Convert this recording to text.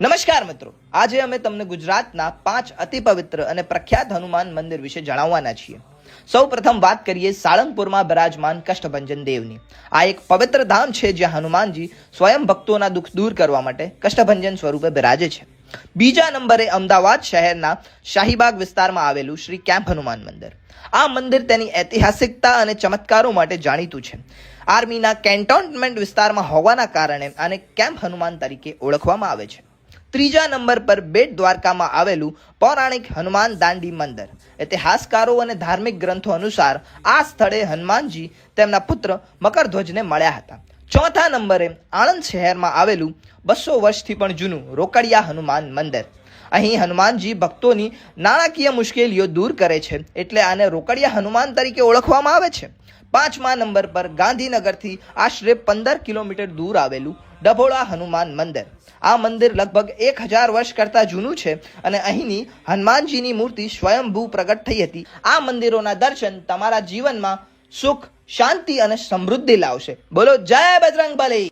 નમસ્કાર મિત્રો. આજે અમે તમને ગુજરાતના પાંચ અતિ પવિત્ર અને પ્રખ્યાત હનુમાન મંદિર વિશે જણાવવાના છીએ. સૌ પ્રથમ વાત કરીએ સાળંગપુરમાં બિરાજમાન કષ્ટભંજન દેવની. આ એક પવિત્ર ધામ છે જ્યાં હનુમાનજી સ્વયં ભક્તોના દુઃખ દૂર કરવા માટે કષ્ટભંજન સ્વરૂપે બિરાજે છે. બીજા નંબરે અમદાવાદ શહેરના શાહીબાગ વિસ્તારમાં આવેલું શ્રી કેમ્પ હનુમાન મંદિર. આ મંદિર તેની ઐતિહાસિકતા અને ચમત્કારો માટે જાણીતું છે. આર્મીના કેન્ટોનમેન્ટ વિસ્તારમાં હોવાના કારણે આને કેમ્પ હનુમાન તરીકે ઓળખવામાં આવે છે. ત્રીજા નંબર પર બેટ દ્વારકામાં આવેલું પૌરાણિક હનુમાન દાંડી મંદિર. ઇતિહાસકારો અને ધાર્મિક ગ્રંથો અનુસાર આ સ્થળે હનુમાનજી તેમના પુત્ર મકરધ્વજને મળ્યા હતા. ચોથા નંબરે આણંદ શહેરમાં આવેલું બસો વર્ષથી પણ જૂનું રોકડિયા હનુમાન મંદિર. અહીં હનુમાનજી ભક્તોની નાણાકીય મુશ્કેલીઓ દૂર કરે છે. એટલે આને રોકડિયા હનુમાન તરીકે ઓળખવામાં આવે છે. પાંચમા નંબર પર ગાંધીનગરથી આશરે પંદર કિલોમીટર દૂર આવેલું ડભોળા હનુમાન મંદિર. આ મંદિર લગભગ એક હજાર વર્ષ કરતાં જૂનું છે અને અહીંની હનુમાનજીની મૂર્તિ સ્વયંભૂ પ્રગટ થઈ હતી. આ મંદિરોના દર્શન તમારા જીવનમાં સુખ, શાંતિ અને સમૃદ્ધિ લાવશે. બોલો, જય બજરંગ બલી!